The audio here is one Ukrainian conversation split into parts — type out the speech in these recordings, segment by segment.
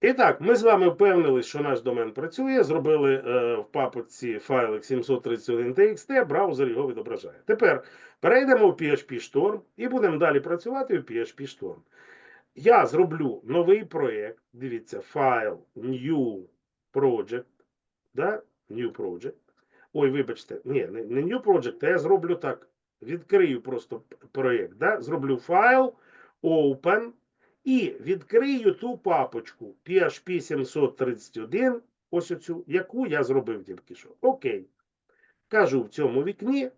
І так, ми з вами впевнились, що наш домен працює, зробили е, в папочці файлик 731.txt, браузер його відображає. Тепер перейдемо в PHP Storm і будемо далі працювати в PHP Storm. Я зроблю новий проєкт. Дивіться, файл New Project. Да? New Project. Ой, вибачте, ні, не, не New Project, а я зроблю так. Відкрию просто проєкт. Да? Зроблю файл Open і відкрию ту папочку PHP 731, ось оцю, яку я зробив тільки що. Окей. Кажу в цьому вікні,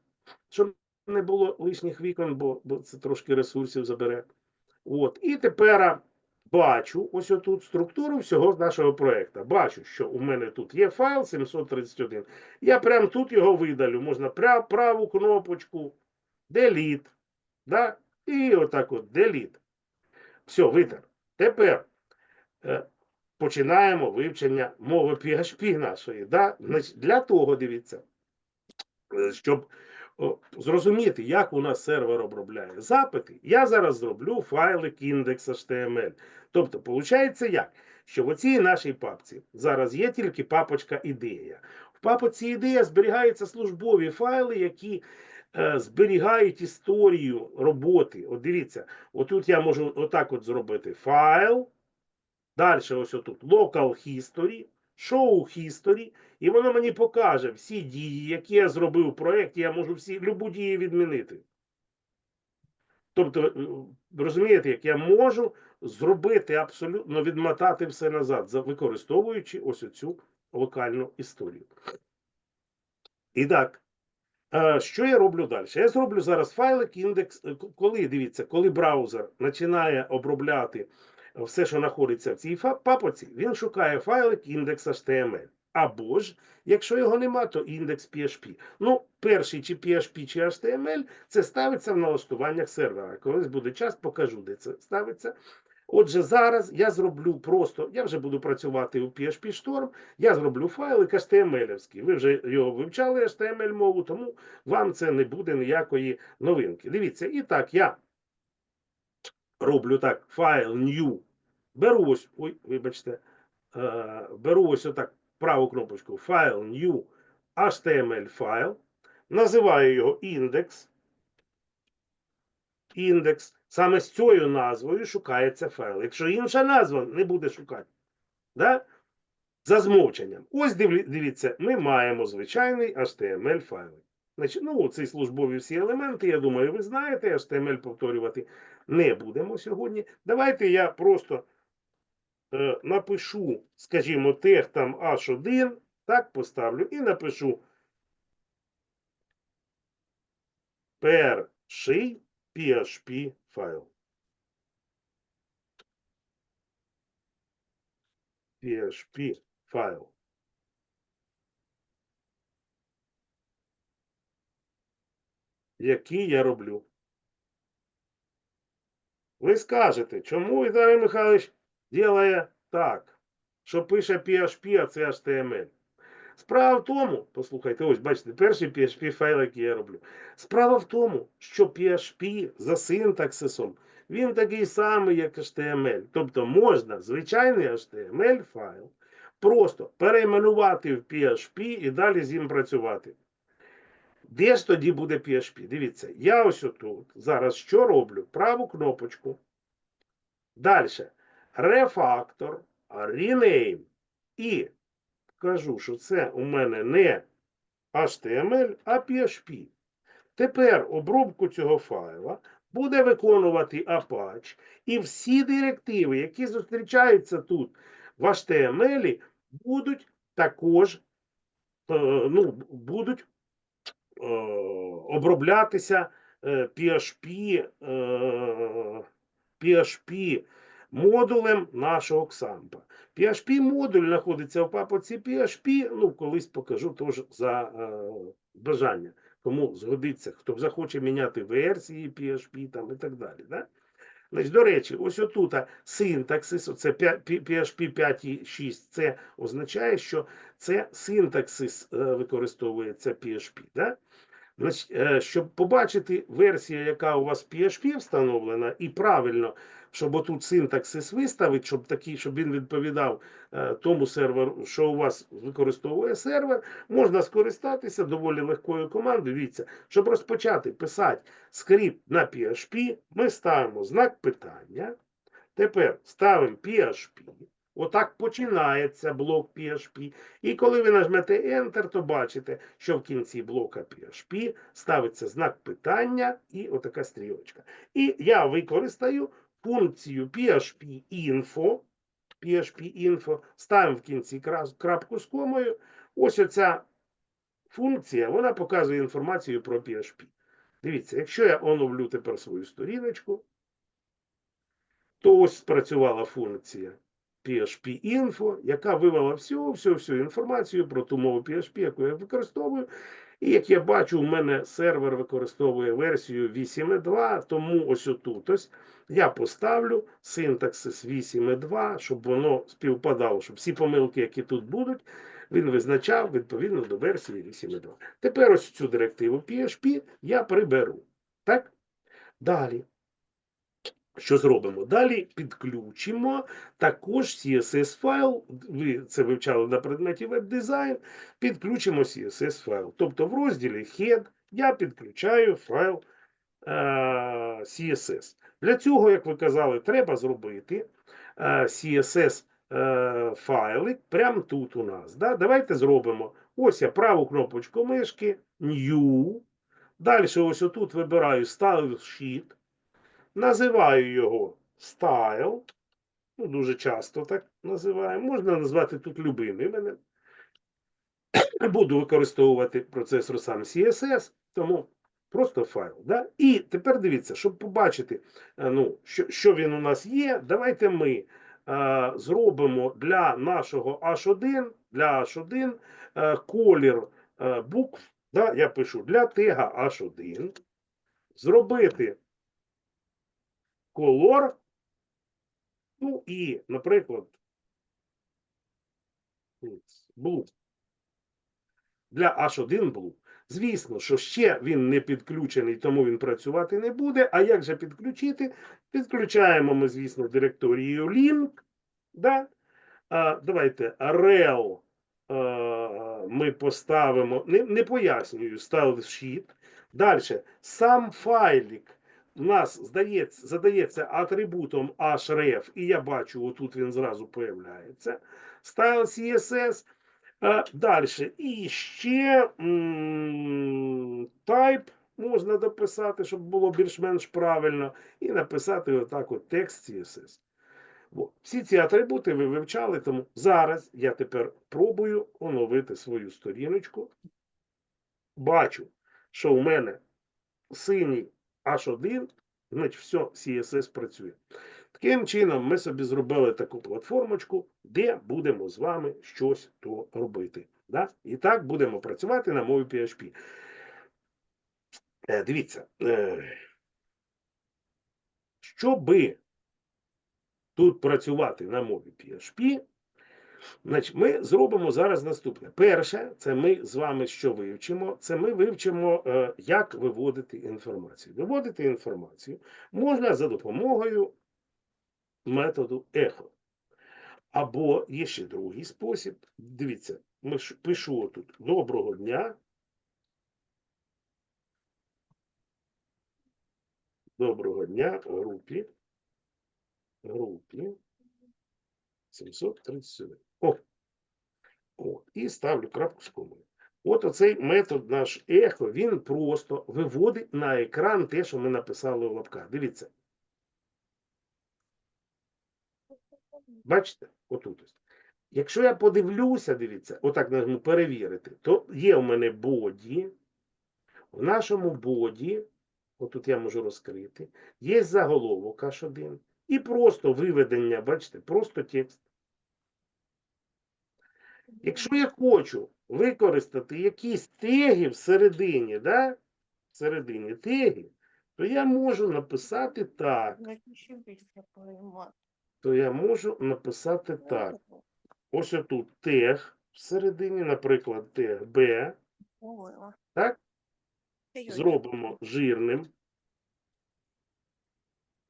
щоб не було лишніх вікон, бо, бо це трошки ресурсів забере. От. І тепер бачу ось отут структуру всього нашого проєкту. Бачу, що у мене тут є файл 731. Я прямо тут його видалю. Можна праву кнопочку, Delete. Да? І отак от Delete. Все, витер. Тепер е, починаємо вивчення мови PHP нашої. Да? Для того, дивіться, е, щоб зрозуміти, як у нас сервер обробляє запити, я зараз зроблю файлик index.html. Тобто, виходить як? Що в оцій нашій папці зараз є тільки папочка ідея. В папочці ідея зберігаються службові файли, які зберігають історію роботи. От дивіться, отут я можу отак от зробити файл. Далі ось отут local history, show history, і воно мені покаже всі дії, які я зробив в проєкті, я можу всі любу дію відмінити. Тобто, е, розумієте, як я можу зробити абсолютно відмотати все назад, використовуючи ось оцю локальну історію. І так, е, що я роблю далі? Я зроблю зараз файлик індекс, е, коли дивіться, коли браузер починає обробляти все, що знаходиться в цій папоці, він шукає файлик index.html. Або ж, якщо його нема, то індекс PHP. Ну, перший чи PHP, чи HTML, це ставиться в налаштуваннях сервера. Колись буде час, покажу, де це ставиться. Отже, зараз я зроблю просто, я вже буду працювати у PHP Storm, я зроблю файлик HTML-овський. Ви вже його вивчали HTML мову, тому вам це не буде ніякої новинки. Дивіться, і так, я роблю так, файл new. Беру ось, ой, вибачте, е, беру ось отак праву кнопочку, файл new HTML файл, називаю його індекс. Індекс. Саме з цією назвою шукається файл. Якщо інша назва не буде шукати. Да? За змовченням. Ось дивіться, ми маємо звичайний HTML файл. Ну, ці службові всі елементи, я думаю, ви знаєте, HTML повторювати не будемо сьогодні. Давайте я просто е, напишу, скажімо, тег там H1, так, поставлю, і напишу перший PHP файл. PHP файл. Який я роблю. Ви скажете, чому Віталій Михайлович ділає так, що пише PHP, а це HTML? Справа в тому, послухайте, ось бачите, перший PHP файл, який я роблю. Справа в тому, що PHP за синтаксисом, він такий самий, як HTML. Тобто можна звичайний HTML файл просто перейменувати в PHP і далі з ним працювати. Де ж тоді буде PHP? Дивіться, я ось отут зараз що роблю? Праву кнопочку. Далі. Refactor, rename. І кажу, що це у мене не HTML, а PHP. Тепер обробку цього файла буде виконувати Apache, і всі директиви, які зустрічаються тут в HTML, будуть також е, ну, будуть е, оброблятися PHP, е, PHP модулем нашого XAMPP. PHP модуль знаходиться в папці PHP, ну, колись покажу теж за е, бажання. Кому згодиться, хто захоче міняти версії PHP там і так далі. Да? Значить, до речі, ось отут синтаксис, оце PHP 5.6, це означає, що це синтаксис е, використовується PHP. Да? Значить, е, щоб побачити версію, яка у вас PHP встановлена, і правильно щоб отут синтаксис виставити, щоб такий, щоб він відповідав е, тому серверу, що у вас використовує сервер, можна скористатися доволі легкою командою. Дивіться, щоб розпочати писати скрипт на PHP, ми ставимо знак питання. Тепер ставимо PHP. Отак починається блок PHP. І коли ви нажмете Enter, то бачите, що в кінці блока PHP ставиться знак питання і отака стрілочка. І я використаю функцію PHP info. PHP info, ставимо в кінці крапку з комою. Ось оця функція, вона показує інформацію про PHP. Дивіться, якщо я оновлю тепер свою сторіночку, то ось спрацювала функція PHP Info, яка вивела всю, всю, всю інформацію про ту мову PHP, яку я використовую. І як я бачу, у мене сервер використовує версію 8.2, тому ось отут ось я поставлю синтаксис 8.2, щоб воно співпадало, щоб всі помилки, які тут будуть, він визначав відповідно до версії 8.2. Тепер ось цю директиву PHP я приберу. Так? Далі. Що зробимо? Далі підключимо також CSS файл. Ви це вивчали на предметі веб-дизайн. Підключимо CSS файл. Тобто в розділі Head я підключаю файл е, CSS. Для цього, як ви казали, треба зробити е, CSS е, файлик прямо тут у нас. Да? Давайте зробимо. Ось я праву кнопочку мишки, New. Далі ось отут вибираю Style Sheet. Називаю його Style. Ну, дуже часто так називаємо. Можна назвати тут любим іменем. Буду використовувати процесор сам CSS, тому просто файл. Да? І тепер дивіться, щоб побачити, е, ну, що, що він у нас є, давайте ми е, зробимо для нашого H1, для H1 е, колір е, букв. Да? Я пишу для тега H1. Зробити колор. Ну і, наприклад, blue. Для H1 blue. Звісно, що ще він не підключений, тому він працювати не буде. А як же підключити? Підключаємо ми, звісно, директорію link. Да? А, давайте rel а, ми поставимо, не, не пояснюю, style sheet. Далі, сам файлик у нас здається, задається атрибутом href, і я бачу, отут він зразу появляється. Style CSS. Далі. І ще type можна дописати, щоб було більш-менш правильно, і написати отак от текст CSS. От. Всі ці атрибути ви вивчали, тому зараз я тепер пробую оновити свою сторіночку. Бачу, що у мене синій H1, значить все, CSS працює. Таким чином, ми собі зробили таку платформочку, де будемо з вами щось то робити. Да? І так будемо працювати на мові PHP. Е, дивіться, е, щоби тут працювати на мові PHP, Значить, ми зробимо зараз наступне. Перше, це ми з вами що вивчимо? Це ми вивчимо, е, як виводити інформацію. Виводити інформацію можна за допомогою методу ехо. Або є ще другий спосіб. Дивіться, ми пишу тут доброго дня. Доброго дня групі. Групі 737. О. От. І ставлю крапку з комою. От оцей метод наш ехо, він просто виводить на екран те, що ми написали в лапках. Дивіться. Бачите? Отут. Якщо я подивлюся, дивіться, отак нажму перевірити, то є у мене боді. В нашому боді, отут я можу розкрити, є заголовок H1 і просто виведення, бачите, просто текст. Якщо я хочу використати якісь теги всередині, да? всередині теги, то я можу написати так. Поймать. То я можу написати так. Ось отут тег всередині, наприклад, тег. Поняла. Так? Зробимо жирним.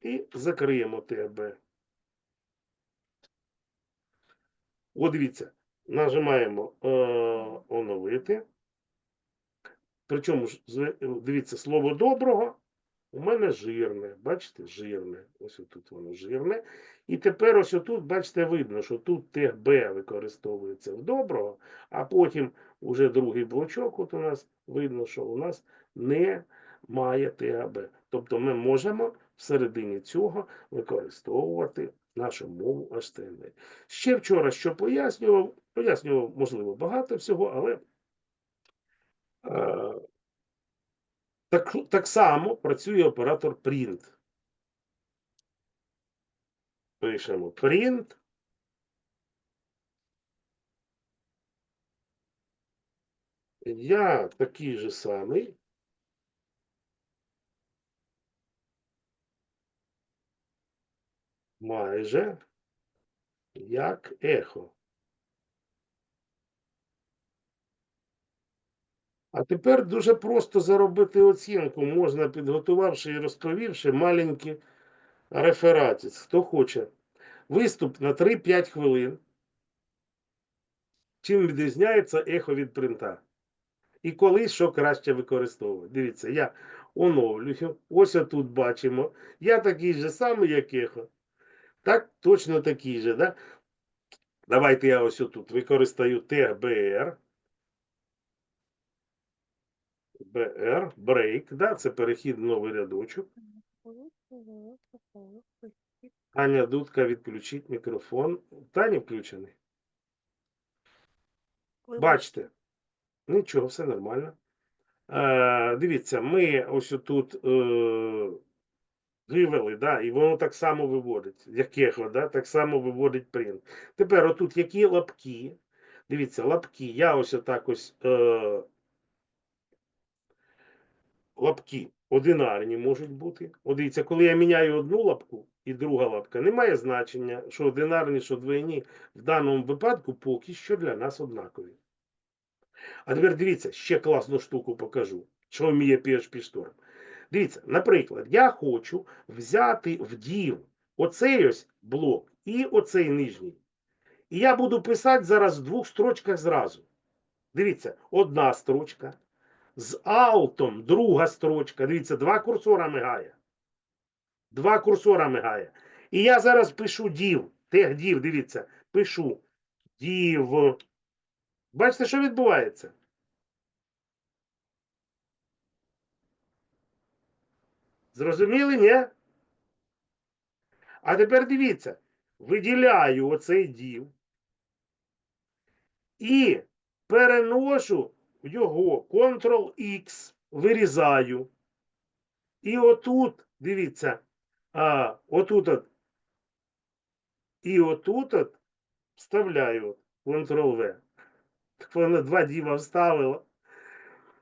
і закриємо ТБ. О, дивіться, нажимаємо е, оновити. Причому дивіться, слово доброго у мене жирне. Бачите, жирне. Ось тут воно жирне. І тепер ось тут, бачите, видно, що тут ТБ використовується в доброго, а потім уже другий блочок, от у нас видно, що у нас не має ТАБ. Тобто ми можемо всередині цього використовувати нашу мову. Ще вчора що пояснював, пояснював, можливо, багато всього, але е, так, так само працює оператор print. Пишемо print. Я такий же самий. Майже як ехо. А тепер дуже просто заробити оцінку можна, підготувавши і розповівши маленькі рефератіць. Хто хоче. Виступ на 3-5 хвилин. Чим відрізняється ехо від принта? І коли що краще використовувати. Дивіться, я оновлюю. Ось отут бачимо. Я такий же самий, як ехо. Так, точно такий же, да? Давайте я ось отут використаю тег BR. BR, break, да, це перехід в новий рядочок. Аня Дудка, відключіть мікрофон. Таня включений. Бачите, нічого, все нормально. Е, дивіться, ми ось тут е, вивели, да, і воно так само виводить, як ехо, да, так само виводить принт. Тепер отут які лапки. Дивіться, лапки. Я ось отак ось е, лапки одинарні можуть бути. От дивіться, коли я міняю одну лапку і друга лапка, немає значення, що одинарні, що двойні. В даному випадку поки що для нас однакові. А тепер дивіться, ще класну штуку покажу, що вміє PHP Storm. Дивіться, наприклад, я хочу взяти в div оцей ось блок і оцей нижній. І я буду писати зараз в двох строчках зразу. Дивіться, одна строчка. З аутом друга строчка. Дивіться, два курсора мигає. Два курсора мигає. І я зараз пишу div. Тег div, дивіться, пишу div. Бачите, що відбувається? Зрозуміли, ні? А тепер дивіться, виділяю оцей дів і переношу його Ctrl-X, вирізаю. І отут, дивіться, а, отут от, і отут от вставляю Ctrl-V. Так воно два діва вставило.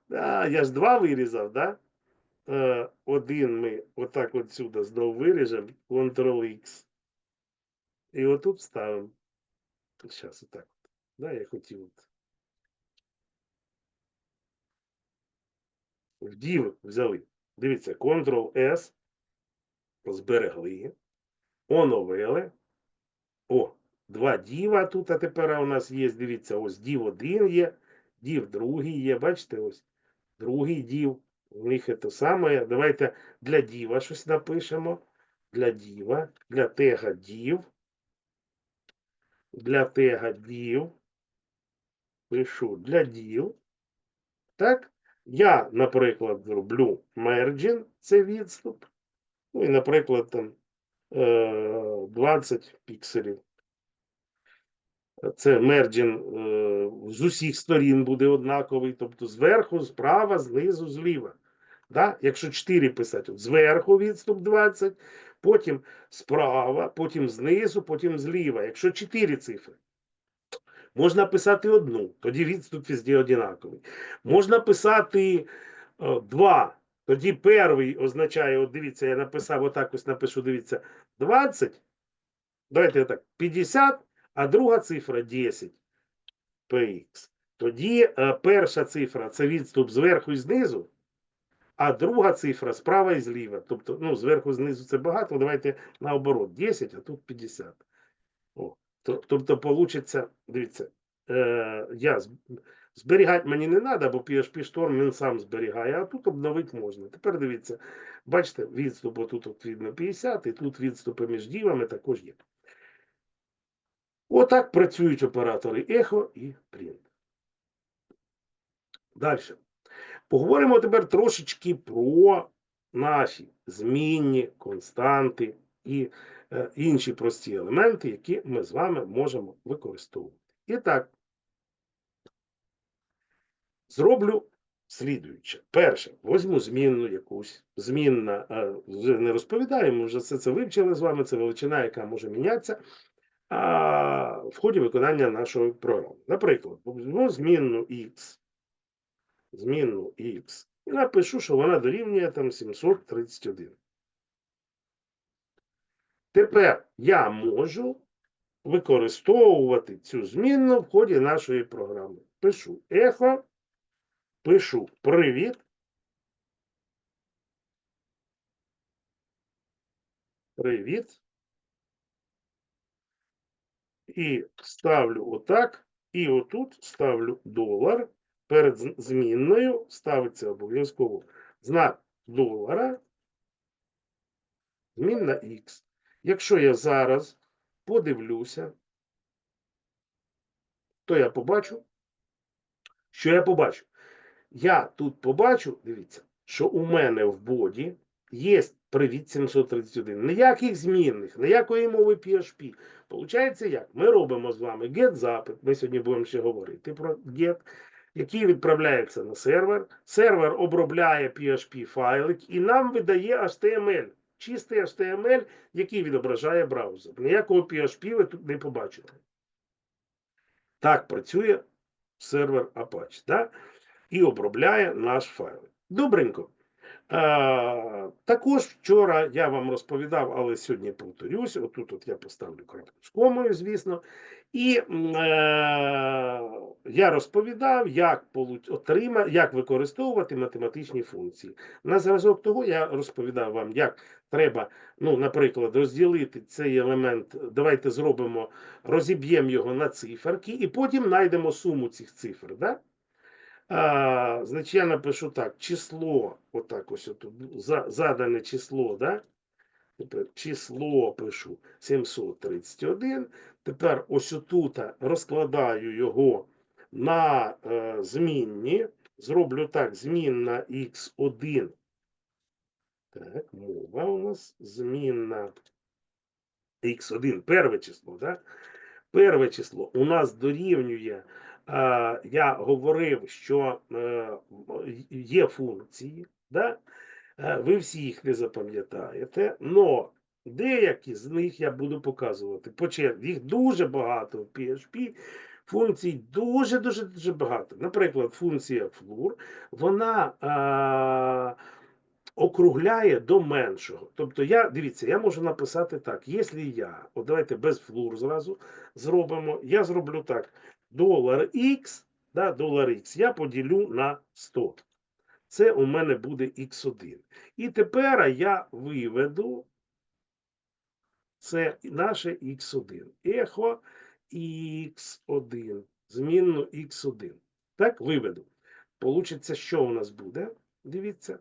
А, я ж два вирізав, да? Е, один ми отак от сюди знову виріжемо, Ctrl-X. І отут вставимо. Зараз отак. от. Да, я хотів. От. В взяли. Дивіться, Ctrl-S. Зберегли. Оновили. О, два діва тут, а тепер у нас є, дивіться, ось дів один є, дів другий є, бачите, ось другий дів. У них це саме. Давайте для діва щось напишемо. Для діва, для тега дів. Для тега дів. Пишу для дів. Так. Я, наприклад, зроблю margin, це відступ. Ну і, наприклад, там е, 20 пікселів. Це мерджин е, з усіх сторін буде однаковий, тобто зверху, справа, знизу, зліва. Да? Якщо 4 писати, зверху відступ 20, потім справа, потім знизу, потім зліва. Якщо 4 цифри. Можна писати одну, тоді відступ везде однаковий. Можна писати е, два, тоді перший означає, от дивіться, я написав, отак ось напишу, дивіться, 20. Давайте так, 50, а друга цифра 10 px. Тоді е, перша цифра це відступ зверху і знизу, а друга цифра справа і зліва. Тобто, ну, зверху і знизу це багато, давайте наоборот, 10, а тут 50. О, то- тобто, получиться, дивіться, е, я зберігати мені не треба, бо PHP Storm він сам зберігає, а тут обновити можна. Тепер дивіться, бачите, відступ отут от видно 50, і тут відступи між дівами також є. Отак працюють оператори Echo і Print. Далі. Поговоримо тепер трошечки про наші змінні, константи і е, інші прості елементи, які ми з вами можемо використовувати. І так, зроблю слідуюче. Перше, возьму змінну якусь. Змінна, е, вже не розповідаємо, вже все це вивчили з вами, це величина, яка може мінятися в ході виконання нашої програми. Наприклад, візьму змінну x, змінну x, і напишу, що вона дорівнює там 731. Тепер я можу використовувати цю змінну в ході нашої програми. Пишу ехо, пишу привіт. Привіт. І ставлю отак. І отут ставлю долар. Перед змінною ставиться обов'язково знак долара. Змінна X. Якщо я зараз подивлюся, то я побачу, що я побачу. Я тут побачу, дивіться, що у мене в боді є привіт 731. Ніяких змінних, ніякої мови PHP. Получається як? Ми робимо з вами get запит. Ми сьогодні будемо ще говорити про get, який відправляється на сервер. Сервер обробляє PHP файлик і нам видає HTML. Чистий HTML, який відображає браузер. Ніякого PHP ви тут не побачите. Так працює сервер Apache. Да? І обробляє наш файл. Добренько. Е, також вчора я вам розповідав, але сьогодні повторюсь. Отут от я поставлю крапку з комою, звісно. І е, я розповідав, як, отрима, як використовувати математичні функції. На зразок того я розповідав вам, як треба, ну, наприклад, розділити цей елемент. Давайте зробимо, розіб'ємо його на циферки, і потім знайдемо суму цих цифр. Да? А, значить, я напишу так: число, отак ось тут, за, задане число, да? Тепер число пишу 731. Тепер ось отут розкладаю його на е, змінні. Зроблю так: змінна x1. Так, мова у нас змінна x1, перше число, да? Перше число у нас дорівнює. Е, Я говорив, що е, є функції, да? Е, ви всі їх не запам'ятаєте, але деякі з них я буду показувати. По. Їх дуже багато в PHP. Функцій дуже-дуже дуже багато. Наприклад, функція floor, вона е, округляє до меншого. Тобто, я, дивіться, я можу написати так: якщо я, от давайте без флур зразу зробимо, я зроблю так: долар X, да, долар X я поділю на 100. Це у мене буде x1. І тепер я виведу це наше x1. Ехо x1. Змінну x1. Так, виведу. Получиться, що у нас буде? Дивіться.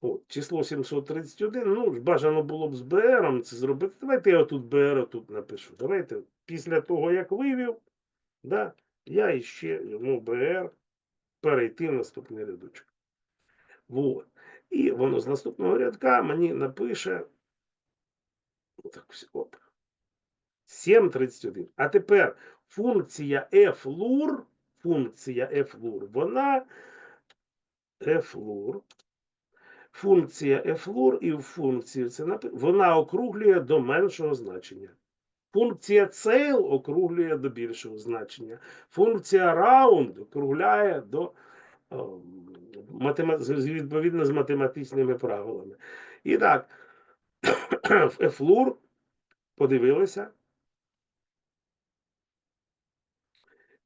От, число 731. Ну, бажано було б з БРом це зробити. Давайте я тут БР тут напишу. Давайте після того, як вивів, да, я іще йому БР перейти в наступний рядочок. Вот. І воно з наступного рядка мені напише. Ось, оп. 731. А тепер функція flur, функція flur, вона flur, функція flur і в функції це вона округлює до меншого значення. Функція cell округлює до більшого значення. Функція round округляє до з- відповідно з математичними правилами. І так, в Флур подивилися.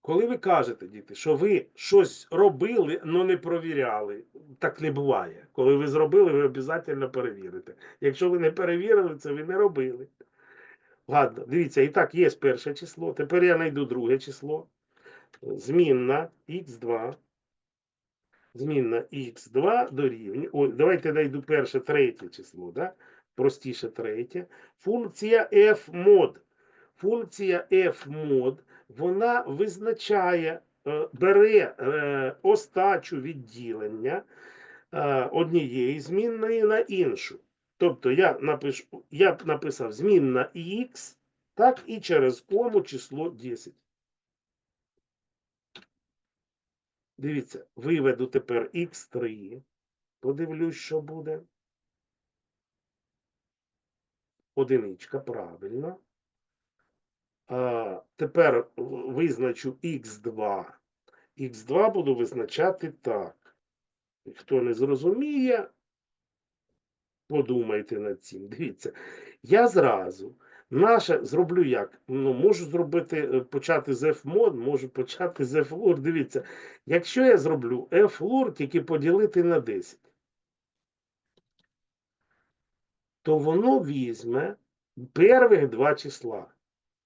коли ви кажете, діти, що ви щось робили, але не провіряли, так не буває. Коли ви зробили, ви обов'язково перевірите. Якщо ви не перевірили, це ви не робили. Ладно, дивіться, і так, є перше число. Тепер я знайду друге число. Змінна х2. Змінна х2 дорівнює. Ой, давайте знайду перше третє число, да? простіше третє. Функція f мод. Функція f вона визначає, е, бере е, остачу відділення е, однієї змінної на іншу. Тобто я напишу, я б написав змінна х, так і через кому число 10. Дивіться, виведу тепер х3. Подивлюсь, що буде. Одиничка, правильно. А, тепер визначу х2. х2 буду визначати так. Хто не зрозуміє, подумайте над цим. Дивіться, я зразу наше зроблю як? Ну, можу зробити, е, почати з F-мод, можу почати з F-лур. Дивіться, якщо я зроблю F-лур тільки поділити на 10, то воно візьме первих два числа.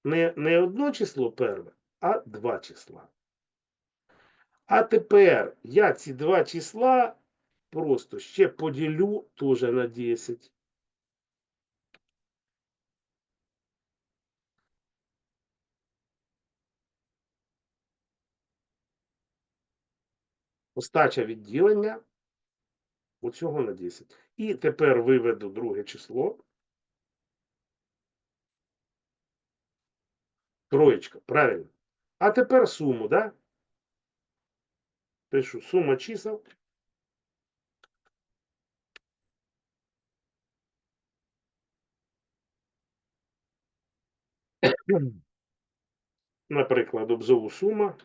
Не, не одно число перве, а два числа. А тепер я ці два числа просто ще поділю теж на 10. Остача відділення оцього на 10. І тепер виведу друге число. Троєчка, правильно. А тепер суму, да? Пишу сума чисел. Наприклад, обзову сума.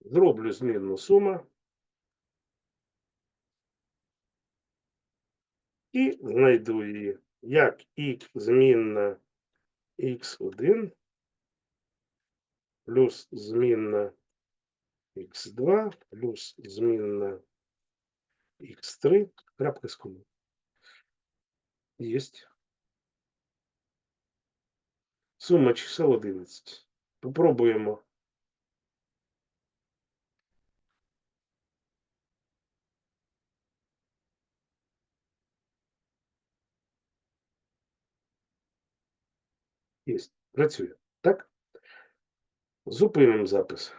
Зроблю змінну сума. І знайду її як і змінна x1 плюс змінна x2 плюс змінна x3 крапка з кому. Єсть. Сума чисел 11. Попробуємо. Єсть. Працює. Так? Зупинимо запис.